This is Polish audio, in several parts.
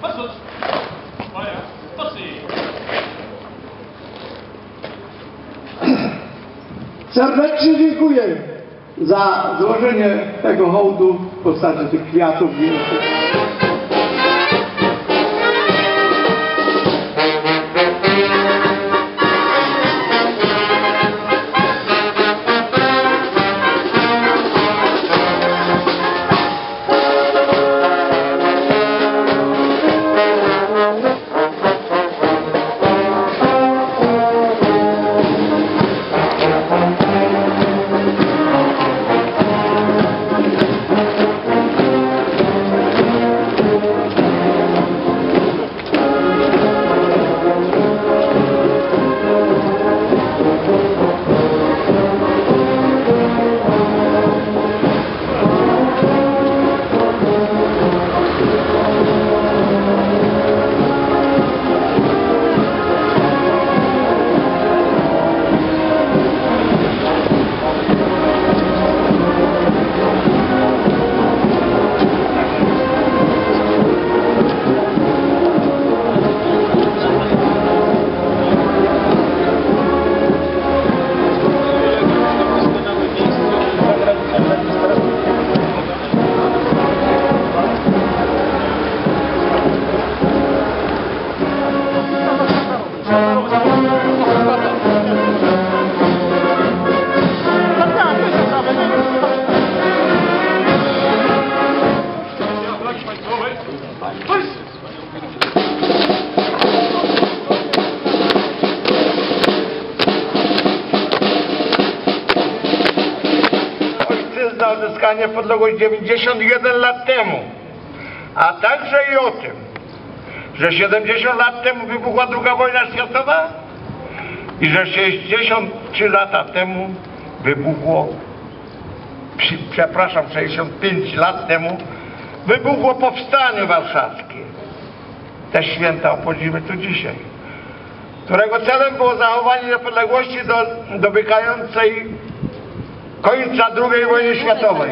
versus Feuer. Tossi. Serdecznie dziękuję za złożenie tego hołdu w postaci tych kwiatów. Wielkich. Ojczyzna odzyskania niepodległość 91 lat temu, a także i o tym, że 70 lat temu wybuchła II wojna światowa i że 63 lata temu wybuchło, przepraszam, 65 lat temu wybuchło powstanie warszawskie. Te święta obchodzimy tu dzisiaj, którego celem było zachowanie niepodległości do, dobykającej końca II wojny światowej.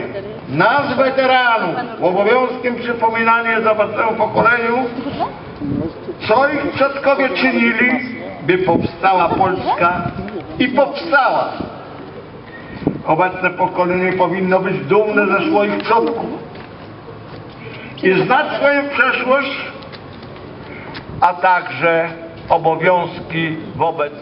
Nas, weteranów, obowiązkiem przypominanie za obecnemu pokoleniu, co ich przodkowie czynili, by powstała Polska i powstała. Obecne pokolenie powinno być dumne ze swoich przodków i znać swoją przeszłość, a także obowiązki wobec